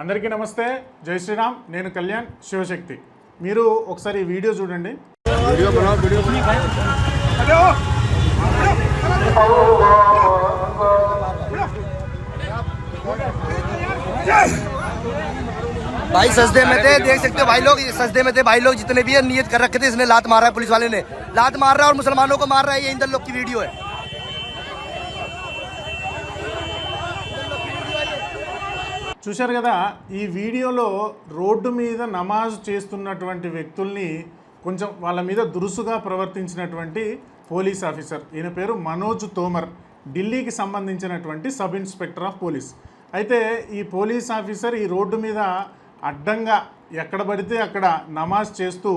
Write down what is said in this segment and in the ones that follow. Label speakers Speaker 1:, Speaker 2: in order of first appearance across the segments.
Speaker 1: అందరికీ నమస్తే. జై శ్రీరామ్. నేను కళ్యాణ్ శివశక్తి. మీరు ఒకసారి ఈ వీడియో చూడండి.
Speaker 2: भाई सजदे में थे देख सकते हो भाई लोग ये सजदे में थे भाई लोग जितने भी है नियत कर रखे थे इसने लात मारा है पुलिस वाले ने लात मार रहा है और मुसलमानों को मार रहा है ये इंदर लोग की वीडियो है
Speaker 1: చూశారు కదా ఈ వీడియోలో రోడ్డు మీద నమాజ్ చేస్తున్నటువంటి వ్యక్తుల్ని కొంచెం వాళ్ళ మీద దురుసుగా ప్రవర్తించినటువంటి పోలీస్ ఆఫీసర్ ఈయన పేరు మనోజ్ తోమర్ ఢిల్లీకి సంబంధించినటువంటి సబ్ ఇన్స్పెక్టర్ ఆఫ్ పోలీస్ అయితే ఈ పోలీస్ ఆఫీసర్ ఈ రోడ్డు మీద అడ్డంగా ఎక్కడ పడితే అక్కడ నమాజ్ చేస్తూ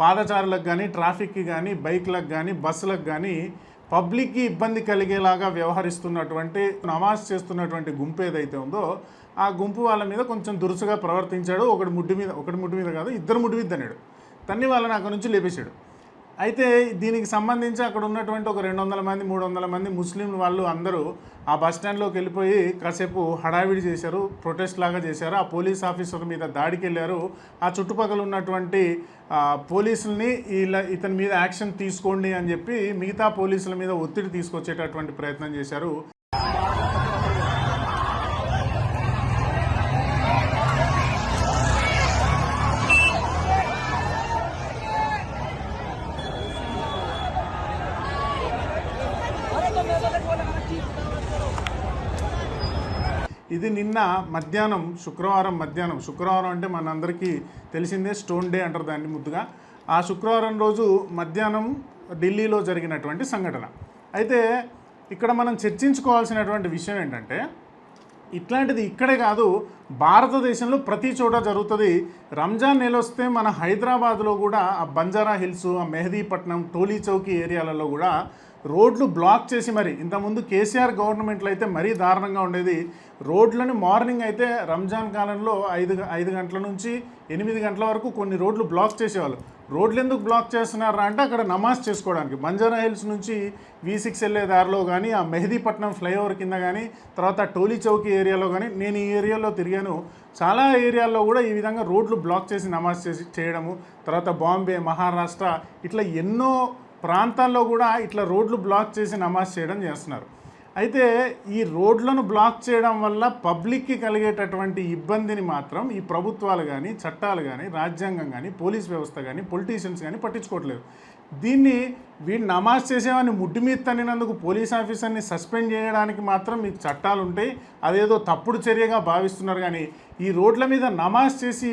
Speaker 1: పాదచారులకు కానీ ట్రాఫిక్కి కానీ బైక్లకు కానీ బస్సులకు కానీ పబ్లిక్కి ఇబ్బంది కలిగేలాగా వ్యవహరిస్తున్నటువంటి నమాజ్ చేస్తున్నటువంటి గుంపు ఏదైతే ఉందో ఆ గుంపు వాళ్ళ మీద కొంచెం దురుసుగా ప్రవర్తించాడు. ఒకటి ముడ్డు మీద ఒకటి ముడ్డు మీద కాదు ఇద్దరు ముడ్డు మీద అన్నాడు. తన్ని వాళ్ళని అక్కడ నుంచి లేపేశాడు. అయితే దీనికి సంబంధించి అక్కడ ఉన్నటువంటి ఒక రెండు వందల మంది మూడు వందల మంది ముస్లిం వాళ్ళు అందరూ ఆ బస్ స్టాండ్లోకి వెళ్ళిపోయి కాసేపు హడావిడి చేశారు ప్రొటెస్ట్ లాగా చేశారు. ఆ పోలీస్ ఆఫీసర్ మీద దాడికి వెళ్ళారు. ఆ చుట్టుపక్కల ఉన్నటువంటి పోలీసుల్ని ఇలా ఇతని మీద యాక్షన్ తీసుకోండి అని చెప్పి మిగతా పోలీసుల మీద ఒత్తిడి తీసుకొచ్చేటటువంటి ప్రయత్నం చేశారు. ఇది నిన్న మధ్యాహ్నం శుక్రవారం మధ్యాహ్నం. శుక్రవారం అంటే మనందరికీ తెలిసిందే స్టోన్ డే అంటారు దాన్ని ముద్దుగా. ఆ శుక్రవారం రోజు మధ్యాహ్నం ఢిల్లీలో జరిగినటువంటి సంఘటన. అయితే ఇక్కడ మనం చర్చించుకోవాల్సినటువంటి విషయం ఏంటంటే ఇట్లాంటిది ఇక్కడే కాదు భారతదేశంలో ప్రతి చోట జరుగుతుంది. రంజాన్ నెల వస్తే మన హైదరాబాద్లో కూడా ఆ బంజారా హిల్స్ ఆ మెహదీపట్నం టోలీ చౌకీ ఏరియాలలో కూడా రోడ్లు బ్లాక్ చేసి మరి ఇంతకుముందు కేసీఆర్ గవర్నమెంట్లో అయితే మరీ దారుణంగా ఉండేది. రోడ్లను మార్నింగ్ అయితే రంజాన్ కాలంలో ఐదు ఐదు గంటల నుంచి ఎనిమిది గంటల వరకు కొన్ని రోడ్లు బ్లాక్ చేసేవాళ్ళు. రోడ్లు ఎందుకు బ్లాక్ చేస్తున్నారా అంటే అక్కడ నమాజ్ చేసుకోవడానికి. బంజారా హిల్స్ నుంచి వి సిక్స్ వెళ్ళే దారిలో కానీ ఆ మెహదీపట్నం ఫ్లైఓవర్ కింద కానీ తర్వాత టోలీ చౌకి ఏరియాలో కానీ నేను ఈ ఏరియాలో తిరిగాను. చాలా ఏరియాల్లో కూడా ఈ విధంగా రోడ్లు బ్లాక్ చేసి నమాజ్ చేసి చేయడము తర్వాత బాంబే మహారాష్ట్ర ఇట్లా ఎన్నో ప్రాంతాల్లో కూడా ఇట్లా రోడ్లు బ్లాక్ చేసి నమాజ్ చేయడం చేస్తున్నారు. అయితే ఈ రోడ్లను బ్లాక్ చేయడం వల్ల పబ్లిక్కి కలిగేటటువంటి ఇబ్బందిని మాత్రం ఈ ప్రభుత్వాలు కానీ చట్టాలు కానీ రాజ్యాంగం కానీ పోలీస్ వ్యవస్థ కానీ పొలిటీషియన్స్ కానీ పట్టించుకోవట్లేదు. దీన్ని వీడు నమాజ్ చేసేవాడిని ముడ్డు మీద తన్నినందుకు పోలీస్ ఆఫీసర్ని సస్పెండ్ చేయడానికి మాత్రం మీకు చట్టాలు ఉంటాయి అదేదో తప్పుడు చర్యగా భావిస్తున్నారు కానీ ఈ రోడ్ల మీద నమాజ్ చేసి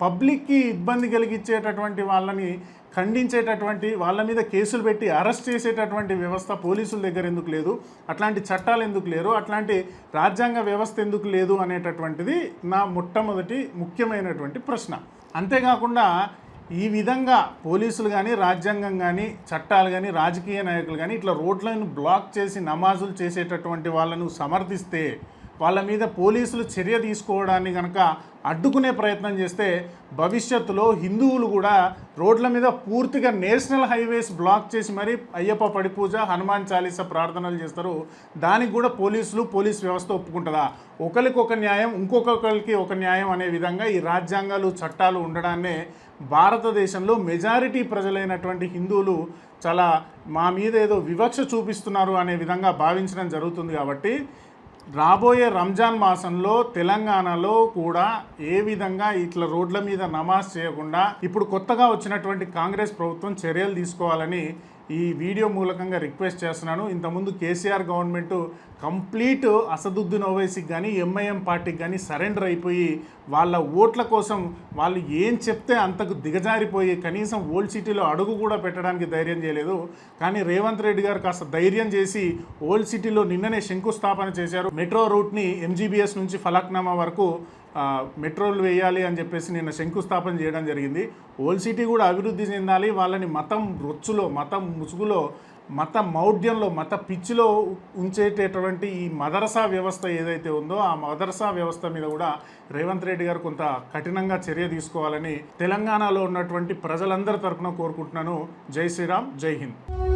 Speaker 1: పబ్లిక్కి ఇబ్బంది కలిగించేటటువంటి వాళ్ళని ఖండించేటటువంటి వాళ్ళ మీద కేసులు పెట్టి అరెస్ట్ చేసేటటువంటి వ్యవస్థ పోలీసుల దగ్గర ఎందుకు లేదు? అట్లాంటి చట్టాలు ఎందుకు లేరు? అట్లాంటి రాజ్యాంగ వ్యవస్థ ఎందుకు లేదు అనేటటువంటిది నా మొట్టమొదటి ముఖ్యమైనటువంటి ప్రశ్న. అంతేకాకుండా ఈ విధంగా పోలీసులు కానీ రాజ్యాంగం కానీ చట్టాలు కానీ రాజకీయ నాయకులు కానీ ఇట్లా రోడ్లను బ్లాక్ చేసి నమాజులు చేసేటటువంటి వాళ్ళను సమర్థిస్తే వాళ్ళ మీద పోలీసులు చర్య తీసుకోవడాన్ని కనుక అడ్డుకునే ప్రయత్నం చేస్తే భవిష్యత్తులో హిందువులు కూడా రోడ్ల మీద పూర్తిగా నేషనల్ హైవేస్ బ్లాక్ చేసి మరీ అయ్యప్ప పడి పూజ హనుమాన్ చాలీసా ప్రార్థనలు చేస్తారు. దానికి కూడా పోలీసులు పోలీస్ వ్యవస్థ ఒప్పుకుంటుందా? ఒకరికి ఒక న్యాయం ఇంకొకరికి ఒక న్యాయం అనే విధంగా ఈ రాజ్యాంగాలు చట్టాలు ఉండడాన్నే భారతదేశంలో మెజారిటీ ప్రజలైనటువంటి హిందువులు చాలా మా మీద ఏదో వివక్ష చూపిస్తున్నారు అనే విధంగా భావించడం జరుగుతుంది కాబట్టి రాబోయే రంజాన్ మాసంలో తెలంగాణలో కూడా ఏ విధంగా ఇట్లా రోడ్ల మీద నమాజ్ చేయకుండా ఇప్పుడు కొత్తగా వచ్చినటువంటి కాంగ్రెస్ ప్రభుత్వం చర్యలు తీసుకోవాలని ఈ వీడియో మూలకంగా రిక్వెస్ట్ చేస్తున్నాను. ఇంతకుముందు కేసీఆర్ గవర్నమెంట్ కంప్లీట్ అసదుద్దీన్ ఓవైసీకి కానీ ఎంఐఎం పార్టీకి కానీ సరెండర్ అయిపోయి వాళ్ళ ఓట్ల కోసం వాళ్ళు ఏం చెప్తే అంతకు దిగజారిపోయి కనీసం ఓల్డ్ సిటీలో అడుగు కూడా పెట్టడానికి ధైర్యం చేయలేదు. కానీ రేవంత్ రెడ్డి గారు కాస్త ధైర్యం చేసి ఓల్డ్ సిటీలో నిన్ననే శంకుస్థాపన చేశారు. మెట్రో రూట్ని ఎంజీబీఎస్ నుంచి ఫలక్నామా వరకు మెట్రోలు వేయాలి అని చెప్పేసి నిన్న శంకుస్థాపన చేయడం జరిగింది. ఓల్డ్ సిటీ కూడా అభివృద్ధి చెందాలి వాళ్ళని మతం రొచ్చులో మతం ముసుగులో మత మౌఢ్యంలో మత పిచ్చిలో ఉంచేటటువంటి ఈ మదరసా వ్యవస్థ ఏదైతే ఉందో ఆ మదరసా వ్యవస్థ మీద కూడా రేవంత్ రెడ్డి గారు కొంత కఠినంగా చర్య తీసుకోవాలని తెలంగాణలో ఉన్నటువంటి ప్రజలందరి తరఫున కోరుకుంటున్నాను. జై శ్రీరామ్ జై హింద్.